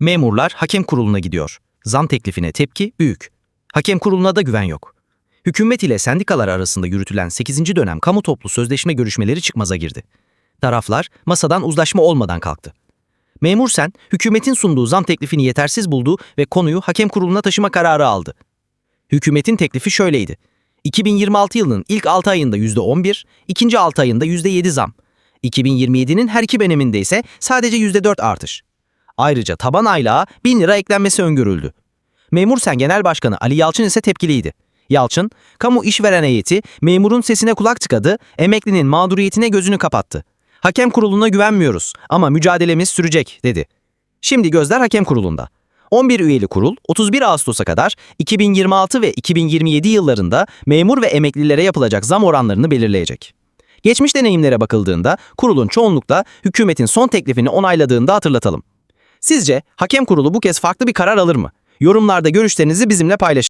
Memurlar hakem kuruluna gidiyor. Zam teklifine tepki büyük. Hakem kuruluna da güven yok. Hükümet ile sendikalar arasında yürütülen 8. dönem kamu toplu sözleşme görüşmeleri çıkmaza girdi. Taraflar masadan uzlaşma olmadan kalktı. Memur Sen, hükümetin sunduğu zam teklifini yetersiz buldu ve konuyu hakem kuruluna taşıma kararı aldı. Hükümetin teklifi şöyleydi. 2026 yılının ilk 6 ayında %11, ikinci 6 ayında %7 zam. 2027'nin her iki döneminde ise sadece %4 artış. Ayrıca taban aylığa 1000 lira eklenmesi öngörüldü. Memur Sen Genel Başkanı Ali Yalçın ise tepkiliydi. Yalçın, kamu işveren heyeti memurun sesine kulak tıkadı, emeklinin mağduriyetine gözünü kapattı. Hakem kuruluna güvenmiyoruz ama mücadelemiz sürecek dedi. Şimdi gözler hakem kurulunda. 11 üyeli kurul 31 Ağustos'a kadar 2026 ve 2027 yıllarında memur ve emeklilere yapılacak zam oranlarını belirleyecek. Geçmiş deneyimlere bakıldığında kurulun çoğunlukla hükümetin son teklifini onayladığında hatırlatalım. Sizce hakem kurulu bu kez farklı bir karar alır mı? Yorumlarda görüşlerinizi bizimle paylaşın.